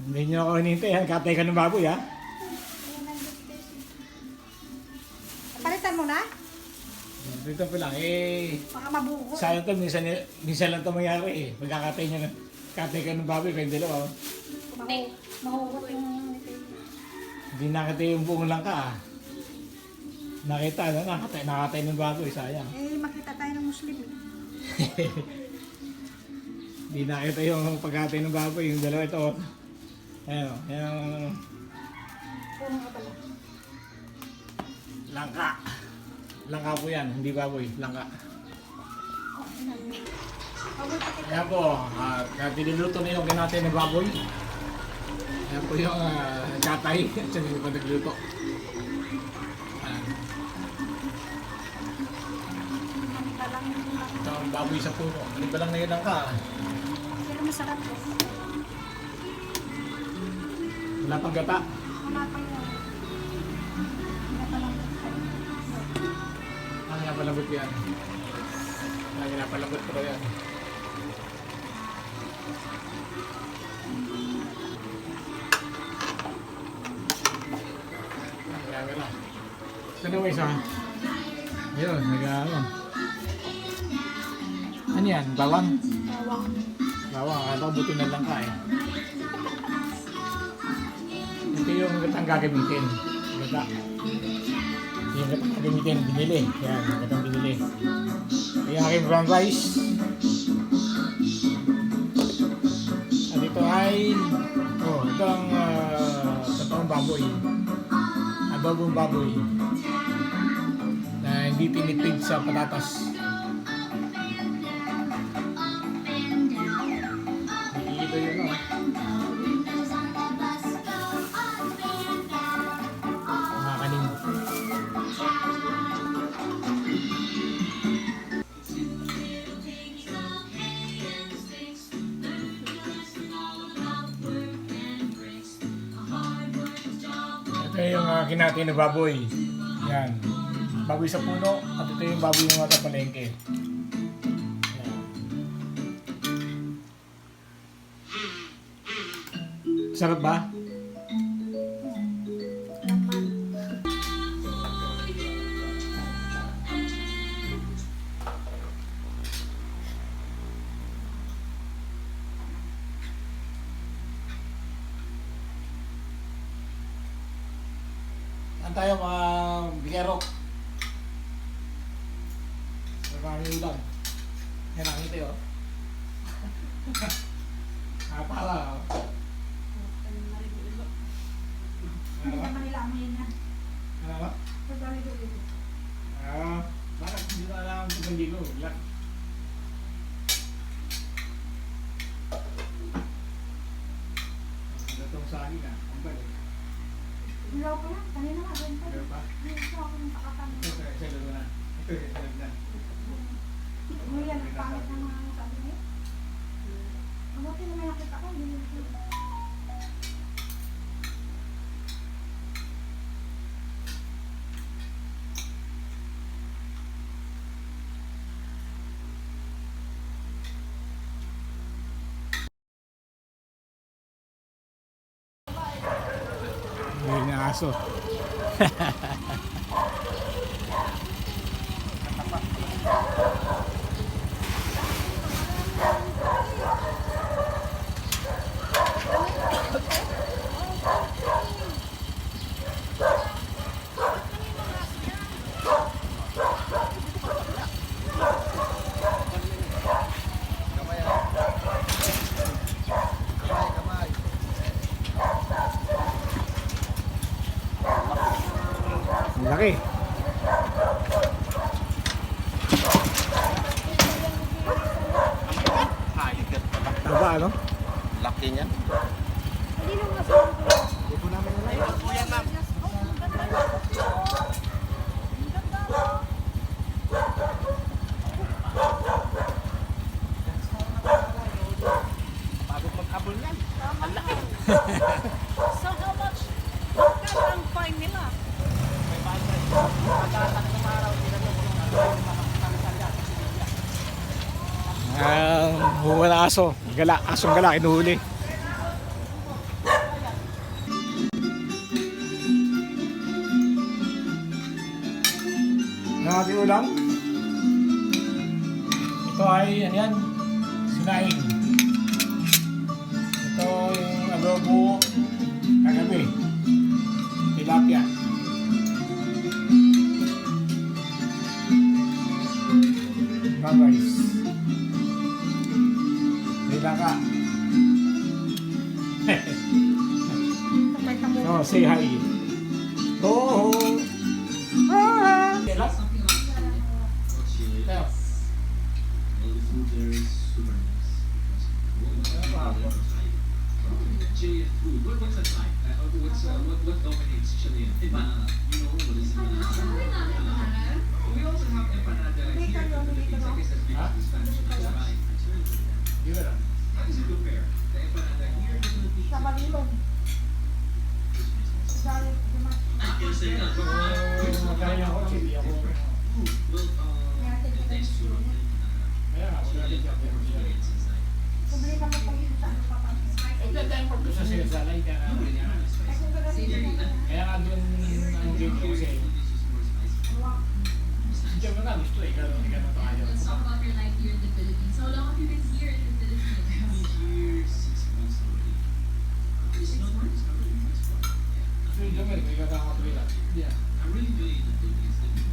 Hindi nyo ako hinintay ha. Katay ka ng baboy ha. Palitan mo na? Dito pa lang eh. Baka mabugo. Sayang to, minsan, minsan lang ito mangyari eh. Magkakatay niya ng katay ka ng baboy kayong dalawa. oh. Mahu- Mahugot yung... Hindi nakita yung buong langka ah. Nakita na, nakatay, nakatay ng baboy, sayang. Eh, makita tayo ng Muslim. eh. Hindi nakita yung pagkatay ng baboy, yung dalawa ito. oh. Ayan o, yan ang Puno ka pala. langka. Langka po yan, hindi baboy, langka. Ayan po, uh, niluluto na yung kinatay ng baboy. Ayan po yung uh, katay, at saka yung nagluto. Ayan. Ang. Ito ang baboy sa puno. Ano ba lang na yun langka? Pero masarap to. Wala pang gata. Wala pa yun. Wala pa lang. Ang nga palambot yan. Ang nga palambot ko yan. Saan ang isa? Ayun, nag-ano. Ano yan? Bawang? Bawang. Bawang, ko buto na lang ka eh. Ito yung gatang gagamitin. Gata. Yung gatang gagamitin, binili. Yan, gatang binili. Yung aking brown rice. At ito ay, oh, ito ang uh, totoong baboy. Adobong baboy. Na hindi tinipid sa patatas. Ito yung uh, kinati na baboy. Yan. Baboy sa puno at ito yung baboy ng mga palengke. Sarap ba? Saan tayo mga bigero? Marami ulam. Yan nakita yun. Nakapala. oh. Hindi Ano ba? naman nila amoy na. Ano ba? Ah, bakit hindi ko alam kung hindi ko? Yak. Ano itong saging ah? Ang balik. Ilaw ko yan. Kanina nga. Pa? Dito ako ng pakatan. Ito, ito, ito, na. Ito, ito, ito na. Mo yan. Ang pangit na mga sabi niya. Mabuti na may nakita ko. Hindi aso. Ang laki. Taba, ano? Laki niya. wala aso. Gala, asong gala, inuhuli. Ang ating ulam, ito ay, ano yan, sinaing. Ito yung adobo kagabi. Oh, say hi. Oh. Ah. Give it up. How does it compare? The empanada here is going to be. Kaya ako, hindi ako. Kaya nga doon ang game ko kasi hindi mo na gusto eh, gano'n, gano'n pa kayo. Let's talk about your life here in the Philippines. How long have you been here in the Philippines? I've been here six months. Yeah, I really believe that they